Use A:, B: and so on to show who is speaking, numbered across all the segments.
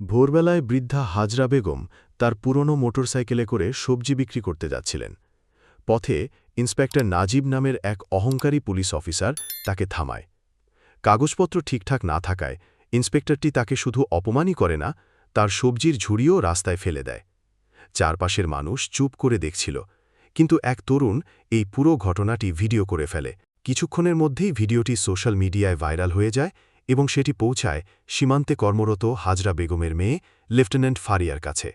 A: ভোরবেলায় বৃদ্ধা হাজরা বেগম তার পুরনো মোটরসাইকেলে করে সবজি বিক্রি করতে যাচ্ছিলেন। পথে ইন্সপেক্টর নাজিব নামের এক অহংকারী পুলিশ অফিসার তাকে থামায়। কাগজপত্র ঠিকঠাক না থাকায় ইন্সপেক্টরটি তাকে শুধু অপমানই করে না, তার সবজির ঝুড়িও রাস্তায় ফেলে দেয়। চারপাশের মানুষ চুপ করে দেখছিল, কিন্তু এক তরুণ এই পুরো ঘটনাটি ভিডিও করে ফেলে। কিছুক্ষণের মধ্যেই ভিডিওটি সোশ্যাল মিডিয়ায় ভাইরাল হয়ে যায় এবং সেটি পৌঁছায় সীমান্তে কর্মরত হাজরা বেগমের মেয়ে, লেফটেন্যান্ট ফারিয়ার কাছে।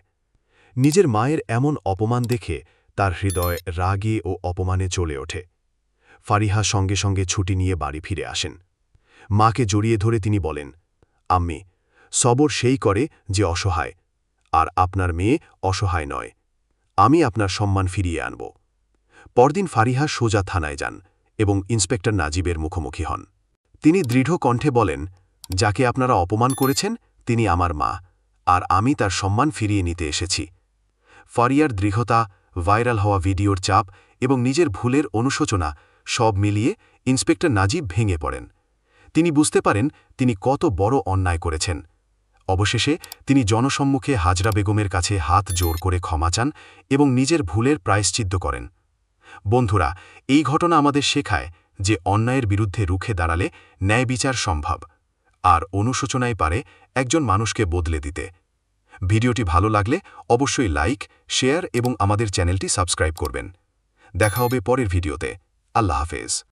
A: নিজের মায়ের এমন অপমান দেখে তার হৃদয় রাগে ও অপমানে চলে ওঠে। ফারিহা সঙ্গে সঙ্গে ছুটি নিয়ে বাড়ি ফিরে আসেন। মাকে জড়িয়ে ধরে তিনি বলেন, আম্মি, সবর সেই করে যে অসহায়, আর আপনার মেয়ে অসহায় নয়। আমি আপনার সম্মান ফিরিয়ে আনব। পরদিন ফারিহা সোজা থানায় যান এবং ইন্সপেক্টর নাজিবের মুখোমুখি হন। তিনি দৃঢ় কণ্ঠে বলেন, যাকে আপনারা অপমান করেছেন, তিনি আমার মা, আর আমি তার সম্মান ফিরিয়ে নিতে এসেছি। ফারিয়ার দৃঢ়তা, ভাইরাল হওয়া ভিডিওর চাপ এবং নিজের ভুলের অনুশোচনা সব মিলিয়ে ইন্সপেক্টর নাজিব ভেঙে পড়েন। তিনি বুঝতে পারেন তিনি কত বড় অন্যায় করেছেন। অবশেষে তিনি জনসম্মুখে হাজরা বেগমের কাছে হাত জোর করে ক্ষমা চান এবং নিজের ভুলের প্রায়শ্চিদ্ধ করেন। বন্ধুরা, এই ঘটনা আমাদের শেখায় যে অন্যায়ের বিরুদ্ধে রুখে দাঁড়ালে ন্যায় বিচার সম্ভব, আর অনুশোচনায় পারে একজন মানুষকে বদলে দিতে। ভিডিওটি ভালো লাগলে অবশ্যই লাইক, শেয়ার এবং আমাদের চ্যানেলটি সাবস্ক্রাইব করবেন। দেখা হবে পরের ভিডিওতে। আল্লাহ হাফেজ।